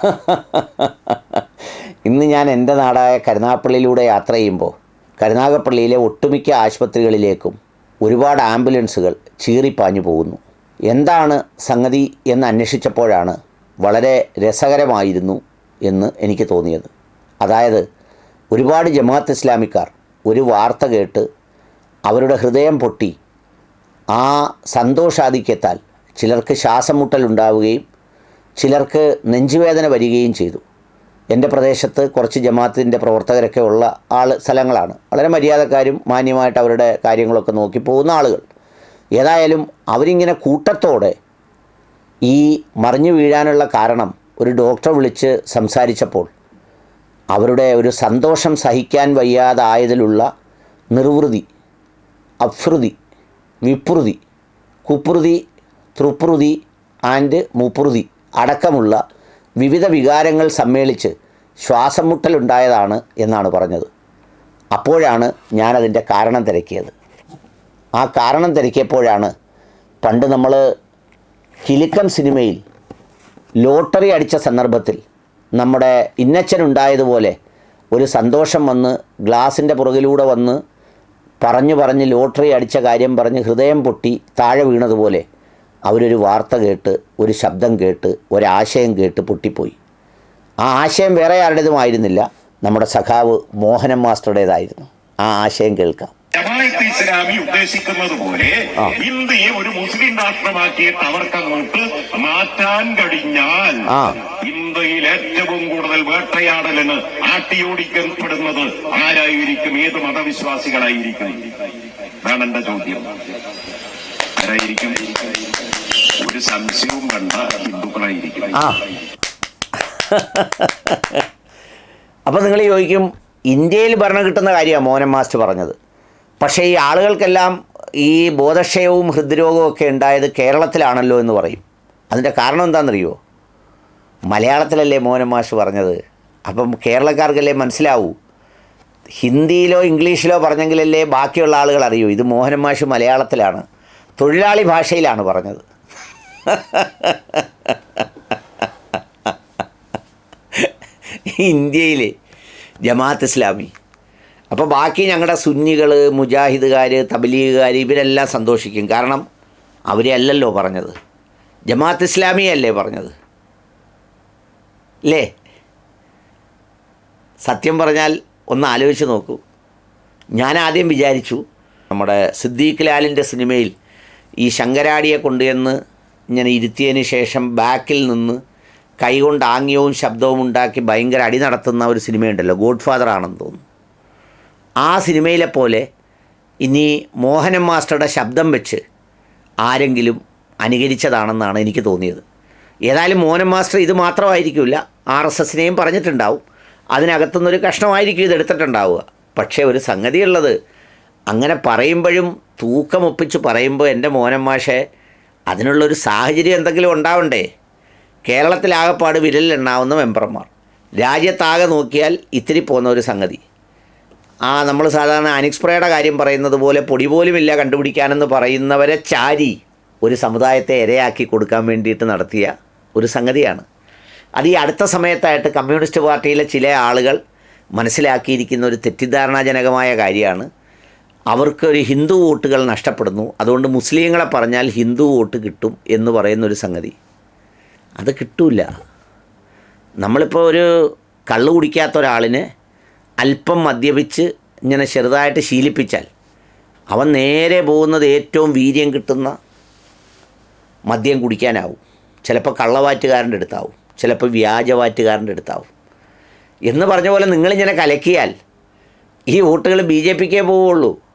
ഇന്ന് ഞാൻ എന്റെ നാടായ കരുനാഗപ്പള്ളിയിലൂടെ യാത്ര ചെയ്യുമ്പോൾ കരുനാഗപ്പള്ളിയിലെ ഒട്ടുമിക്ക ആശുപത്രികളിലേക്കും ഒരുപാട് ആംബുലൻസുകൾ ചീറിപ്പാഞ്ഞു പോകുന്നു. എന്താണ് സംഗതി എന്ന് അന്വേഷിച്ചപ്പോഴാണ് വളരെ രസകരമായിരുന്നു എന്ന് എനിക്ക് തോന്നിയത്. അതായത് ഒരുപാട് ജമാഅത്ത് ഇസ്ലാമിക്കാർ ഒരു വാർത്ത കേട്ട് അവരുടെ ഹൃദയം പൊട്ടി ആ സന്തോഷാധിക്യത്താൽ ചിലർക്ക് ശ്വാസം മുട്ടലുണ്ടാവുകയും ചിലർക്ക് നെഞ്ചുവേദന വരികയും ചെയ്തു. എന്റെ പ്രദേശത്ത് കുറച്ച് ജമാഅത്തിന്റെ പ്രവർത്തകരൊക്കെ ഉള്ള ആൾ സ്ഥലങ്ങളാണ്. വളരെ മര്യാദക്കാരും മാന്യമായിട്ട് അവരുടെ കാര്യങ്ങളൊക്കെ നോക്കി പോകുന്ന ആളുകൾ. ഏതായാലും അവരിങ്ങനെ കൂട്ടത്തോടെ ഈ മറിഞ്ഞു വീഴാനുള്ള കാരണം ഒരു ഡോക്ടറെ വിളിച്ച് സംസാരിച്ചപ്പോൾ അവരുടെ ഒരു സന്തോഷം സഹിക്കാൻ വയ്യാതായതിലുള്ള നിർവൃതി അഫ്രുതി വിപ്രുതി കുപ്രുതി തൃപ്രുതി ആൻഡ് മുപ്രുതി അടക്കമുള്ള വിവിധ വികാരങ്ങൾ സമ്മേളിച്ച് ശ്വാസം മുട്ടലുണ്ടായതാണ് എന്നാണ് പറഞ്ഞത്. അപ്പോഴാണ് ഞാനതിന്റെ കാരണം തിരക്കിയത്. ആ കാരണം തിരക്കിയപ്പോഴാണ് പണ്ട് നമ്മൾ കിലുക്കം സിനിമയിൽ ലോട്ടറി അടിച്ച സന്ദർഭത്തിൽ നമ്മുടെ ഇന്നച്ചനുണ്ടായതുപോലെ ഒരു സന്തോഷം വന്ന് ഗ്ലാസിന്റെ പുറകിലൂടെ വന്ന് പറഞ്ഞു പറഞ്ഞ് ലോട്ടറി അടിച്ച കാര്യം പറഞ്ഞ് ഹൃദയം പൊട്ടി താഴെ വീണതുപോലെ അവരൊരു വാർത്ത കേട്ട് ഒരു ശബ്ദം കേട്ട് ഒരാശയം കേട്ട് പൊട്ടിപ്പോയി. ആ ആശയം വേറെ ആരുടേതുമായിരുന്നില്ല നമ്മുടെ സഖാവ് മോഹനൻ മാസ്റ്ററുടേതായിരുന്നു. ആ ആശയം കേൾക്കാം. ജമാഅത്ത് ഇസ്ലാമി ഉദ്ദേശിക്കുന്നത് പോലെ ഇന്ത്യയെ ഒരു മുസ്ലിം രാഷ്ട്രമാക്കിയിട്ട് അവർക്ക് അങ്ങോട്ട് മാറ്റാൻ കഴിഞ്ഞാൽ. ഇന്ത്യയിൽ ഏറ്റവും കൂടുതൽ വേട്ടയാടലിന് ആട്ടിയോടിക്കപ്പെടുന്നത് ആരായിരിക്കും? ഏത് മതവിശ്വാസികളായിരിക്കും? അതാണ് എന്റെ ചോദ്യം. ആരായിരിക്കും? ഒരു സംശയവും കണ്ട ഹിന്ദുക്കളായിരിക്കും ആ. അപ്പോൾ നിങ്ങൾ ചോദിക്കും ഇന്ത്യയിൽ ഭരണം കിട്ടുന്ന കാര്യമാണ് മോഹൻ മാസ്റ്റർ പറഞ്ഞത്. പക്ഷേ ഈ ആളുകൾക്കെല്ലാം ഈ ബോധക്ഷയവും ഹൃദ്രോഗവും ഒക്കെ ഉണ്ടായത് കേരളത്തിലാണല്ലോ എന്ന് പറയും. അതിന്റെ കാരണം എന്താണെന്നറിയോ മലയാളത്തിലല്ലേ മോഹൻ മാഷ് പറഞ്ഞത്? അപ്പം കേരളക്കാർക്കല്ലേ മനസ്സിലാവൂ? ഹിന്ദിയിലോ ഇംഗ്ലീഷിലോ പറഞ്ഞെങ്കിലല്ലേ ബാക്കിയുള്ള ആളുകൾ അറിയൂ. ഇത് മോഹൻ മാഷ് മലയാളത്തിലാണ്. തൊഴിലാളി ഭാഷയിലാണ് പറഞ്ഞത്. ഇന്ത്യയിൽ ജമാഅത്ത് ഇസ്ലാമി. അപ്പോൾ ബാക്കി ഞങ്ങളുടെ സുന്നികൾ മുജാഹിദുകാർ തബലീഗുകാർ ഇവരെല്ലാം സന്തോഷിക്കും. കാരണം അവരെ അല്ലല്ലോ പറഞ്ഞത്. ജമാഅത്ത് ഇസ്ലാമിയല്ലേ പറഞ്ഞത്. അല്ലേ സത്യം പറഞ്ഞാൽ ഒന്ന് ആലോചിച്ച് നോക്കൂ. ഞാൻ ആദ്യം വിചാരിച്ചു നമ്മുടെ സിദ്ദീഖ് ലാലിന്റെ സിനിമയിൽ ഈ ശങ്കരാടിയെ കൊണ്ടുവന്ന് ഇങ്ങനെ ഇരുത്തിയതിന് ശേഷം ബാക്കിൽ നിന്ന് കൈകൊണ്ട് ആംഗ്യവും ശബ്ദവും ഉണ്ടാക്കി ഭയങ്കര അടി നടത്തുന്ന ഒരു സിനിമയുണ്ടല്ലോ ഗോഡ് ഫാദർ ആണെന്ന് തോന്നുന്നു. ആ സിനിമയിലെ പോലെ ഇനി മോഹനൻ മാസ്റ്ററുടെ ശബ്ദം വെച്ച് ആരെങ്കിലും അനുകരിച്ചതാണെന്നാണ് എനിക്ക് തോന്നിയത്. ഏതായാലും മോഹനൻ മാസ്റ്റർ ഇത് മാത്രമായിരിക്കില്ല ആർ എസ് എസിനെയും പറഞ്ഞിട്ടുണ്ടാവും. അതിനകത്തുനിന്നൊരു കഷ്ണമായിരിക്കും ഇതെടുത്തിട്ടുണ്ടാവുക പക്ഷേ ഒരു സംഗതിയുള്ളത് അങ്ങനെ പറയുമ്പോഴും തൂക്കമൊപ്പിച്ച് പറയുമ്പോൾ എന്റെ മോഹനൻ മാഷെ അതിനുള്ളൊരു സാഹചര്യം എന്തെങ്കിലും ഉണ്ടാവണ്ടേ? കേരളത്തിലാകപ്പാട് വിരലിലെണ്ണാവുന്ന മെമ്പർമാർ. രാജ്യത്താകെ നോക്കിയാൽ ഇത്തിരി പോകുന്ന ഒരു സംഗതി. ആ നമ്മൾ സാധാരണ അനിക്സ്പ്രയുടെ കാര്യം പറയുന്നത് പോലെ പൊടി പോലുമില്ല കണ്ടുപിടിക്കാനെന്ന് പറയുന്നവരെ ചാരി ഒരു സമുദായത്തെ ഇരയാക്കി കൊടുക്കാൻ വേണ്ടിയിട്ട് നടത്തിയ ഒരു സംഗതിയാണ്. അത് ഈ അടുത്ത സമയത്തായിട്ട് കമ്മ്യൂണിസ്റ്റ് പാർട്ടിയിലെ ചില ആളുകൾ മനസ്സിലാക്കിയിരിക്കുന്ന ഒരു തെറ്റിദ്ധാരണാജനകമായ കാര്യമാണ് അവർക്കൊരു ഹിന്ദു വോട്ടുകൾ നഷ്ടപ്പെടുന്നു. അതുകൊണ്ട് മുസ്ലിങ്ങളെ പറഞ്ഞാൽ ഹിന്ദു വോട്ട് കിട്ടും എന്ന് പറയുന്നൊരു സംഗതി. അത് കിട്ടൂല. നമ്മളിപ്പോൾ ഒരു കള്ളു കുടിക്കാത്ത ഒരാളിനെ അല്പം മദ്യപിച്ച് ഇങ്ങനെ ചെറുതായിട്ട് ശീലിപ്പിച്ചാൽ അവൻ നേരെ പോകുന്നത് ഏറ്റവും വീര്യം കിട്ടുന്ന മദ്യം കുടിക്കാനാവും. ചിലപ്പോൾ കള്ളവാറ്റുകാരന്റെ അടുത്താവും. ചിലപ്പോൾ വ്യാജവാറ്റുകാരന്റെ അടുത്താവും. എന്ന് പറഞ്ഞ പോലെ നിങ്ങളിങ്ങനെ കലക്കിയാൽ ഈ വോട്ടുകൾ ബി ജെ പിക്കേ പോവുള്ളൂ.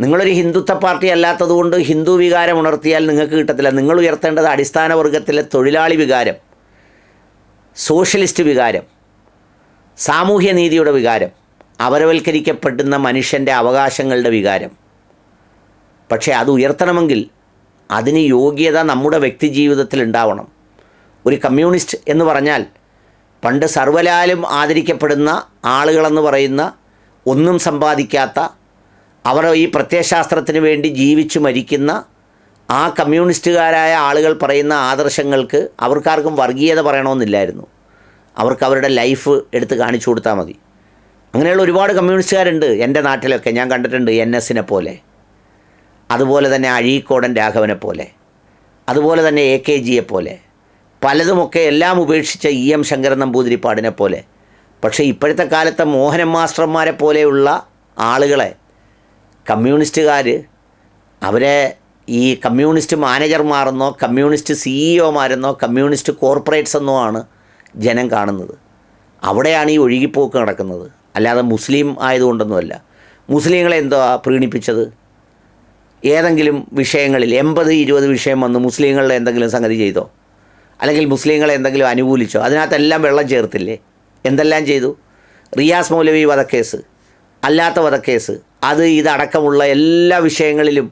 നിങ്ങളൊരു ഹിന്ദുത്വ പാർട്ടി അല്ലാത്തതുകൊണ്ട് ഹിന്ദു വികാരം ഉണർത്തിയാൽ നിങ്ങൾക്ക് കിട്ടത്തില്ല. നിങ്ങൾ ഉയർത്തേണ്ടത് അടിസ്ഥാന വർഗത്തിലെ തൊഴിലാളി വികാരം സോഷ്യലിസ്റ്റ് വികാരം സാമൂഹ്യ നീതിയുടെ വികാരം അപരവൽക്കരിക്കപ്പെടുന്ന മനുഷ്യന്റെ അവകാശങ്ങളുടെ വികാരം. പക്ഷേ അത് ഉയർത്തണമെങ്കിൽ അതിന് യോഗ്യത നമ്മുടെ വ്യക്തി ജീവിതത്തിൽ ഉണ്ടാവണം. ഒരു കമ്മ്യൂണിസ്റ്റ് എന്ന് പറഞ്ഞാൽ പണ്ട് സർവലാലും ആദരിക്കപ്പെടുന്ന ആളുകളെന്ന് പറയുന്ന ഒന്നും സമ്പാദിക്കാത്ത അവർ ഈ പ്രത്യയശാസ്ത്രത്തിന് വേണ്ടി ജീവിച്ചു മരിക്കുന്ന ആ കമ്മ്യൂണിസ്റ്റുകാരായ ആളുകൾ പറയുന്ന ആദർശങ്ങൾക്ക് അവർക്കാർക്കും വർഗീയത പറയണമെന്നില്ലായിരുന്നു. അവർക്ക് അവരുടെ ലൈഫ് എടുത്ത് കാണിച്ചു കൊടുത്താൽ മതി. അങ്ങനെയുള്ള ഒരുപാട് കമ്മ്യൂണിസ്റ്റുകാരുണ്ട് എന്റെ നാട്ടിലൊക്കെ. ഞാൻ കണ്ടിട്ടുണ്ട് എൻ എസിനെ പോലെ. അതുപോലെ തന്നെ അഴീക്കോടൻ രാഘവനെ പോലെ. അതുപോലെ തന്നെ എ കെ ജിയെ പോലെ. പലതുമൊക്കെ എല്ലാം ഉപേക്ഷിച്ച ഇ എം ശങ്കരൻ നമ്പൂതിരിപ്പാടിനെ പോലെ. പക്ഷേ ഇപ്പോഴത്തെ കാലത്തെ മോഹനൻ മാസ്റ്റർമാരെ പോലെയുള്ള ആളുകളെ കമ്മ്യൂണിസ്റ്റുകാർ അവരെ ഈ കമ്മ്യൂണിസ്റ്റ് മാനേജർമാരെന്നോ കമ്മ്യൂണിസ്റ്റ് സിഇഒമാരെന്നോ കമ്മ്യൂണിസ്റ്റ് കോർപ്പറേറ്റ്സ് എന്നോ ആണ് ജനം കാണുന്നത്. അവിടെയാണ് ഈ ഒഴുകിപ്പോക്ക് നടക്കുന്നത്. അല്ലാതെ മുസ്ലിം ആയതുകൊണ്ടൊന്നുമല്ല. മുസ്ലിങ്ങളെ എന്തോ പ്രീണിപ്പിച്ചത്? ഏതെങ്കിലും വിഷയങ്ങളിൽ എൺപത് ഇരുപത് വിഷയം വന്ന് മുസ്ലിങ്ങളുടെ എന്തെങ്കിലും സംഗതി ചെയ്തോ? അല്ലെങ്കിൽ മുസ്ലിങ്ങളെ എന്തെങ്കിലും അനുകൂലിച്ചോ? അതിനകത്തെല്ലാം വെള്ളം ചേർത്തില്ലേ? എന്തെല്ലാം ചെയ്തു? റിയാസ് മൗലവി വധക്കേസ് അല്ലാത്ത വധക്കേസ് അത് ഇതടക്കമുള്ള എല്ലാ വിഷയങ്ങളിലും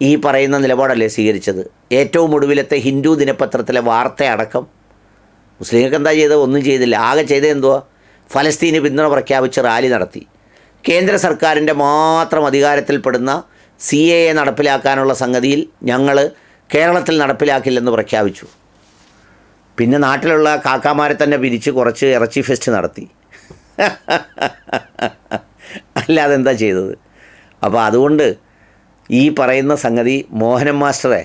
ഈ പറയുന്ന നിലപാടല്ലേ സ്വീകരിച്ചത്? ഏറ്റവും ഒടുവിലത്തെ ഹിന്ദു ദിനപത്രത്തിലെ വാർത്തയടക്കം. മുസ്ലിങ്ങൾക്ക് എന്താ ചെയ്തത്? ഒന്നും ചെയ്തില്ല. ആകെ ചെയ്ത എന്തുവാ? ഫലസ്തീന് പിന്തുണ പ്രഖ്യാപിച്ച് റാലി നടത്തി. കേന്ദ്ര സർക്കാരിന്റെ മാത്രം അധികാരത്തിൽപ്പെടുന്ന സി എ എ നടപ്പിലാക്കാനുള്ള സംഗതിയിൽ ഞങ്ങൾ കേരളത്തിൽ നടപ്പിലാക്കില്ലെന്ന് പ്രഖ്യാപിച്ചു. പിന്നെ നാട്ടിലുള്ള കാക്കാമാരെ തന്നെ പിരിച്ച് കുറച്ച് ഇറച്ചി ഫെസ്റ്റ് നടത്തി. അല്ലാതെന്താ ചെയ്തത്? അപ്പോൾ അതുകൊണ്ട് ഈ പറയുന്ന സംഗതി മോഹനൻ മാസ്റ്ററെ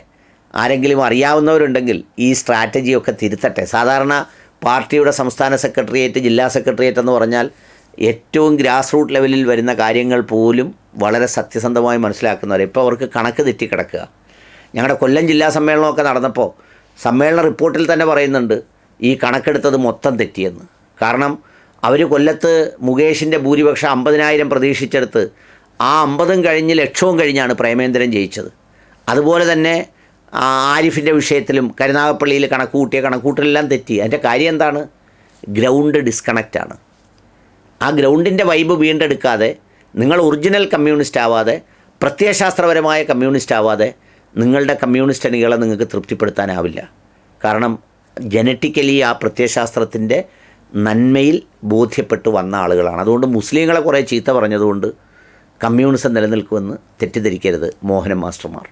ആരെങ്കിലും അറിയാവുന്നവരുണ്ടെങ്കിൽ ഈ സ്ട്രാറ്റജിയൊക്കെ തിരുത്തട്ടെ. സാധാരണ പാർട്ടിയുടെ സംസ്ഥാന സെക്രട്ടേറിയറ്റ് ജില്ലാ സെക്രട്ടേറിയറ്റ് എന്ന് പറഞ്ഞാൽ ഏറ്റവും ഗ്രാസ് റൂട്ട് ലെവലിൽ വരുന്ന കാര്യങ്ങൾ പോലും വളരെ സത്യസന്ധമായി മനസ്സിലാക്കുന്നവർ. ഇപ്പോൾ അവർക്ക് കണക്ക് തെറ്റിക്കിടക്കുക ഞങ്ങളുടെ കൊല്ലം ജില്ലാ സമ്മേളനമൊക്കെ നടന്നപ്പോൾ സമ്മേളന റിപ്പോർട്ടിൽ തന്നെ പറയുന്നുണ്ട് ഈ കണക്കെടുത്തത് മൊത്തം തെറ്റിയെന്ന്. കാരണം അവർ കൊല്ലത്ത് മുകേഷിന്റെ ഭൂരിപക്ഷം അമ്പതിനായിരം പ്രതീക്ഷിച്ചെടുത്ത് ആ അമ്പതും കഴിഞ്ഞ് ലക്ഷവും കഴിഞ്ഞാണ് പ്രേമേന്ദ്രൻ ജയിച്ചത്. അതുപോലെ തന്നെ ആരിഫിന്റെ വിഷയത്തിലും കരുനാഗപ്പള്ളിയിൽ കണക്ക് കൂട്ടിയ കണക്കൂട്ടലെല്ലാം തെറ്റി. അതിന്റെ കാര്യം എന്താണ്? ഗ്രൗണ്ട് ഡിസ്കണക്റ്റാണ് ആ ഗ്രൗണ്ടിന്റെ വൈബ് വീണ്ടെടുക്കാതെ നിങ്ങൾ ഒറിജിനൽ കമ്മ്യൂണിസ്റ്റ് ആവാതെ പ്രത്യയശാസ്ത്രപരമായ കമ്മ്യൂണിസ്റ്റ് ആവാതെ നിങ്ങളുടെ കമ്മ്യൂണിസ്റ്റ് അണികളെ നിങ്ങൾക്ക് തൃപ്തിപ്പെടുത്താനാവില്ല. കാരണം ജനറ്റിക്കലി ആ പ്രത്യയശാസ്ത്രത്തിന്റെ നന്മയിൽ ബോധ്യപ്പെട്ട് വന്ന ആളുകളാണ്. അതുകൊണ്ട് മുസ്ലിങ്ങളെ കുറേ ചീത്ത പറഞ്ഞതുകൊണ്ട് കമ്മ്യൂണിസം നിലനിൽക്കുമെന്ന് തെറ്റിദ്ധരിക്കരുത് മോഹനം മാസ്റ്റർമാർ.